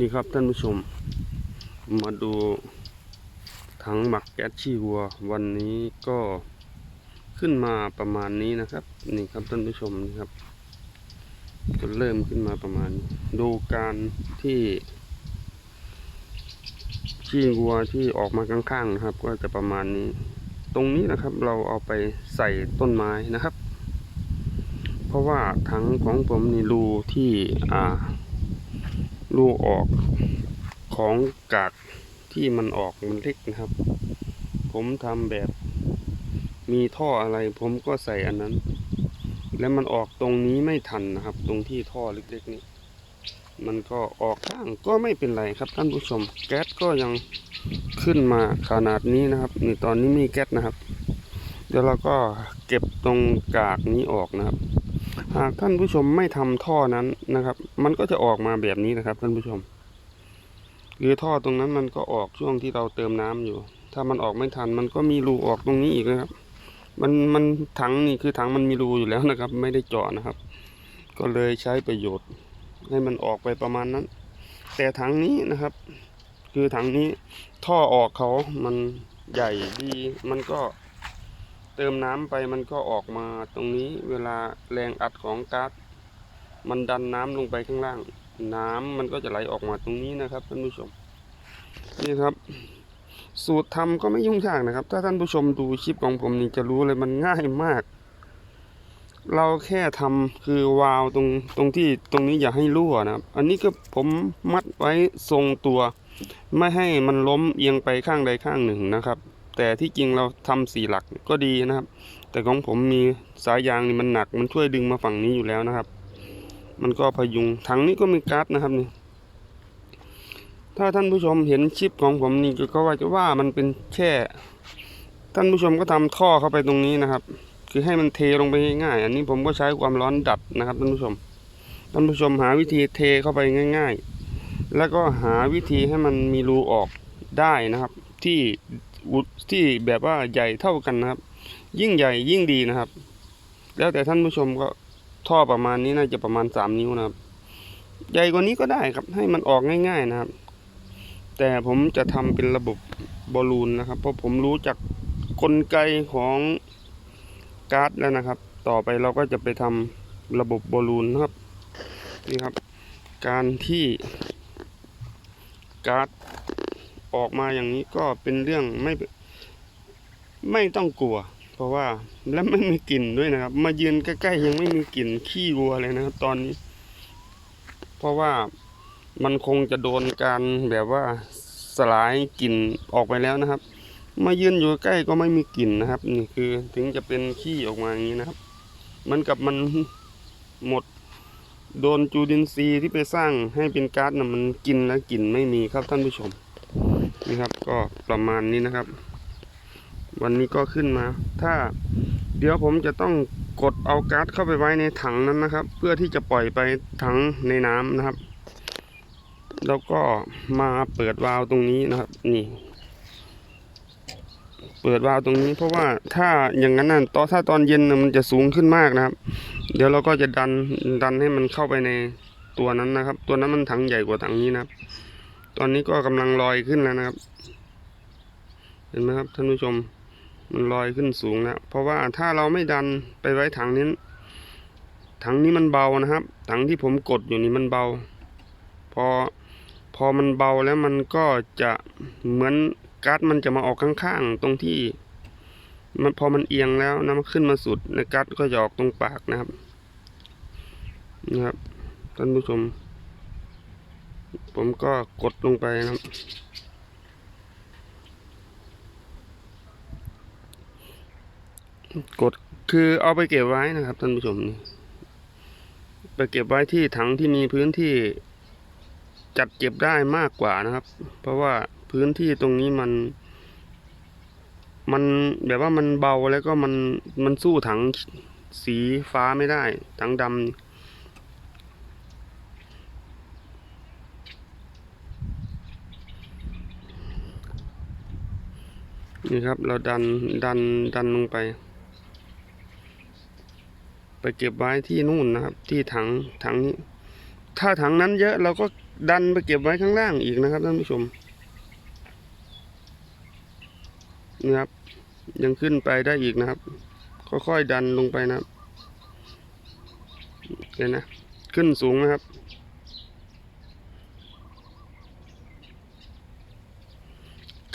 นี่ครับท่านผู้ชม มาดูถังหมักแก๊สชีวัว วันนี้ก็ขึ้นมาประมาณนี้นะครับ นี่ครับท่านผู้ชมนี่ครับก็เริ่มขึ้นมาประมาณนี้ดูการที่ชีวัวที่ออกมาข้างๆนะครับ ก็จะประมาณนี้ ตรงนี้นะครับเราเอาไปใส่ต้นไม้นะครับ เพราะว่าถังของผมนี่รูที่อ่า รูออกของกากที่มันออกมันเล็กนะครับ ผมทำแบบมีท่ออะไรผมก็ใส่อันนั้น แล้วมันออกตรงนี้ไม่ทันนะครับ ตรงที่ท่อเล็กๆนี้มันก็ออกข้างก็ไม่เป็นไรครับท่านผู้ชม แก๊สก็ยังขึ้นมาขนาดนี้นะครับนี่ตอนนี้มีแก๊สนะครับ เดี๋ยวเราก็เก็บตรงกากนี้ออกนะครับ หากท่านผู้ชมไม่ทำท่อนั้นนะครับ มันก็จะออกมาแบบนี้นะครับท่านผู้ชม คือท่อตรงนั้นมันก็ออกช่วงที่เราเติมน้ำอยู่ ถ้ามันออกไม่ทัน มันก็มีรูออกตรงนี้อีกนะครับ มันมันถังนี่คือถังมันมีรูอยู่แล้วนะครับ ไม่ได้เจาะนะครับ ก็เลยใช้ประโยชน์ ให้มันออกไปประมาณนั้น แต่ถังนี้นะครับ คือถังนี้ท่อออกเขามันใหญ่ดี มันก็ เติมน้ำไปมันก็ออกมาตรงนี้เวลาแรงอัดของก๊าซมันดันน้ำลงไปข้างล่าง น้ำมันก็จะไหลออกมาตรงนี้นะครับท่านผู้ชมนี่ครับ สูตรทำก็ไม่ยุ่งยากนะครับ ถ้าท่านผู้ชมดูคลิปของผมนี่จะรู้เลยมันง่ายมาก เราแค่ทำคือวาล์วตรงตรงที่ตรงนี้อย่าให้รั่วนะครับ อันนี้ก็ผมมัดไว้ทรงตัว ไม่ให้มันล้มเอียงไปข้างใดข้างหนึ่งนะครับ แต่ที่จริงเราทำสี่หลักก็ดีนะครับ แต่ของผมมีสายยางนี่มันหนัก มันช่วยดึงมาฝั่งนี้อยู่แล้วนะครับ มันก็พยุงถังนี้ก็มีการ์ดนะครับนี่ถ้าท่านผู้ชมเห็นชิปของผมนี่ก็ว่าจะว่ามันเป็นแค่ท่านผู้ชมก็ทำท่อเข้าไปตรงนี้นะครับ คือให้มันเทลงไปง่ายๆอันนี้ผมก็ใช้ความร้อนดัดนะครับท่านผู้ชมท่านผู้ชมหาวิธีเทเข้าไปง่าย ๆ แล้วก็หาวิธีให้มันมีรูออกได้นะครับ ที่ ที่แบบว่าใหญ่เท่ากันนะครับ ยิ่งใหญ่ยิ่งดีนะครับ แล้วแต่ท่านผู้ชมก็ท่อประมาณนี้น่าจะประมาณสามนิ้วนะครับ ใหญ่กว่านี้ก็ได้ครับ ให้มันออกง่าย ๆนะครับ แต่ผมจะทำเป็นระบบบอลลูนนะครับ เพราะผมรู้จักกลไกของการ์ดแล้วนะครับ ต่อไปเราก็จะไปทำระบบบอลลูนนะครับนี่ครับ การที่การ์ด ออกมาอย่างนี้ก็เป็นเรื่องไม่ไม่ต้องกลัว เพราะว่าและไม่มีกลิ่นด้วยนะครับ มายืนใกล้ๆยังไม่มีกลิ่นขี้วัวเลยนะครับ ตอนนี้ เพราะว่ามันคงจะโดนการแบบว่าสลายกลิ่นออกไปแล้วนะครับ มายืนอยู่ใกล้ก็ไม่มีกลิ่นนะครับ นี่คือถึงจะเป็นขี้ออกมาอย่างนี้นะครับ มันกับมันหมดโดนจูดินทรีที่ไปสร้างให้เป็นก๊าซน่ะมันกินแล้วกลิ่นไม่มีครับท่านผู้ชม นี่ครับก็ประมาณนี้นะครับ วันนี้ก็ขึ้นมา ถ้าเดี๋ยวผมจะต้องกดเอาก๊าซเข้าไปไว้ในถังนั้นนะครับ เพื่อที่จะปล่อยไปถังในน้ำนะครับ แล้วก็มาเปิดวาล์วตรงนี้นะครับ นี่ เปิดวาล์วตรงนี้ เพราะว่าถ้าอย่างนั้นน่ะตอนถ้าตอนเย็นมันจะสูงขึ้นมากนะครับ เดี๋ยวเราก็จะดันดันให้มันเข้าไปในตัวนั้นนะครับ ตัวนั้นมันถังใหญ่กว่าถังนี้นะครับ ตอนนี้ก็กำลังลอยขึ้นแล้วนะครับ เห็นไหมครับท่านผู้ชมมันลอยขึ้นสูงแล้วเพราะว่าถ้าเราไม่ดันไปไว้ถังนี้ถังนี้มันเบานะครับ ถังที่ผมกดอยู่นี่มันเบา พอพอมันเบาแล้วมันก็จะเหมือนก๊าซมันจะมาออกข้างๆตรงที่มันพอมันเอียงแล้วนะมันขึ้นมาสุดในกัดก็จะออกตรงปากนะครับนะครับท่านผู้ชม ผมก็กดลงไปนะครับกดคือเอาไปเก็บไว้นะครับท่านผู้ชมนี่ไปเก็บไว้ที่ถังที่มีพื้นที่จัดเก็บได้มากกว่านะครับ เพราะว่าพื้นที่ตรงนี้มัน มันแบบว่ามันเบาแล้วก็มันมันสู้ถังสีฟ้าไม่ได้ถังดำ นี่ครับเราดันดันดันลงไป ไปเก็บไว้ที่นู่นนะครับ ที่ถังถังนี้ ถ้าถังนั้นเยอะเราก็ดันไปเก็บไว้ข้างล่างอีกนะครับท่านผู้ชมนี่ครับ ยังขึ้นไปได้อีกนะครับ ค่อยๆดันลงไปนะครับเห็นนะ ขึ้นสูงนะครับ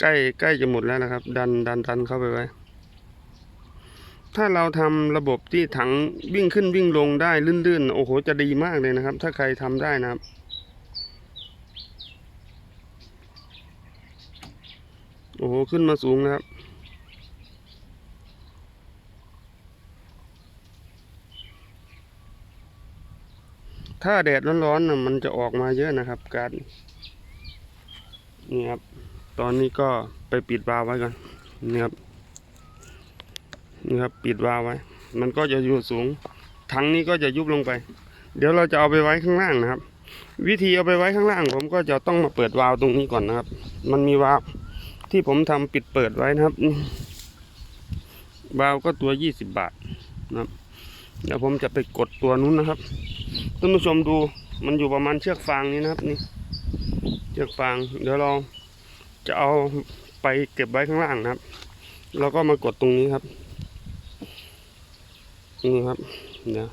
ใกล้ใกล้จะหมดแล้วนะครับ ดันดันดันเข้าไปไว้ ถ้าเราทำระบบที่ถังวิ่งขึ้นวิ่งลงได้ลื่นๆ โอ้โห จะดีมากเลยนะครับ ถ้าใครทำได้นะครับ โอ้โห ขึ้นมาสูงนะครับถ้าแดดร้อนๆนะมันจะออกมาเยอะนะครับการนี่ครับ ตอนนี้ก็ไปปิดวาล์วไว้ก่อนนี่ครับนี่ครับปิดวาล์วไว้ มันก็จะอยู่สูงถังนี้ก็จะยุบลงไป เดี๋ยวเราจะเอาไปไว้ข้างล่างนะครับ วิธีเอาไปไว้ข้างล่าง ผมก็จะต้องมาเปิดวาล์วตรงนี้ก่อนนะครับ มันมีวาล์วที่ผมทำปิดเปิดไว้นะครับวาล์วก็ตัวยี่สิบบาทนะครับเดี๋ยวผมจะไปกดตัวนู้นนะครับท่านผู้ชมดูมันอยู่ประมาณเชือกฟางนี้นะครับนี่เชือกฟางเดี๋ยวเรา จะเอาไปเก็บไว้ข้างล่างนะครับ แล้วก็มากดตรงนี้ครับ นี่ครับ เดี๋ยว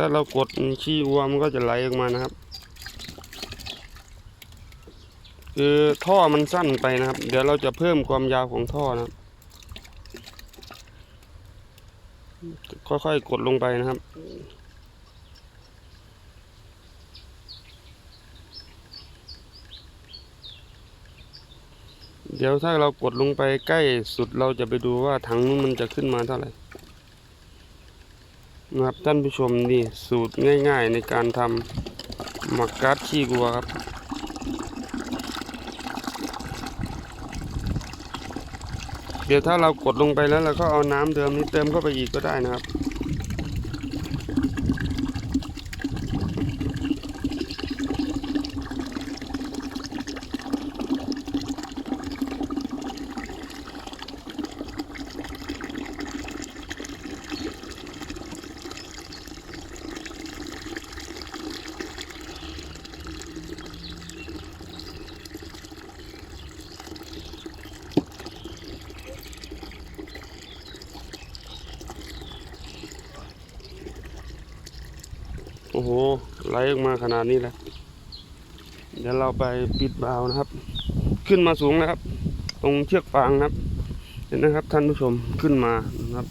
ถ้าเรากดขี้วัวมันก็จะไหลออกมานะครับ คือท่อมันสั้นไปนะครับ เดี๋ยวเราจะเพิ่มความยาวของท่อนะครับ ค่อยๆกดลงไปนะครับเดี๋ยวถ้าเรากดลงไปใกล้สุดเราจะไปดูว่าถังนู้นมันจะขึ้นมาเท่าไหร่ นะครับท่านผู้ชมนี่สูตรง่าย ๆ ในการทำหมักการ์ดขี้วัวครับ เดี๋ยวถ้าเรากดลงไปแล้วเราก็เอาน้ำเดิมนี้เติมเข้าไปอีกก็ได้นะครับ โอ้โหไหลออกมาขนาดนี้แล้วเดี๋ยวเราไปปิดบาวนะครับ ขึ้นมาสูงนะครับ ตรงเชือกฟางนะครับ เห็นนะครับท่านผู้ชมขึ้นมานะครับ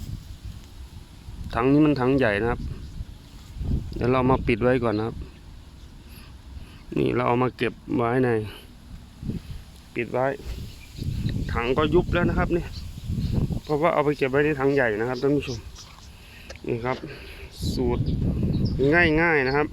ถังนี้มันถังใหญ่นะครับ เดี๋ยวเรามาปิดไว้ก่อนนะครับ นี่เราเอามาเก็บไว้ใน ปิดไว้ ถังก็ยุบแล้วนะครับนี่เพราะว่าเอาไปเก็บไว้ในถังใหญ่นะครับท่านผู้ชมนี่ครับ สูตร ง่ายๆนะครับ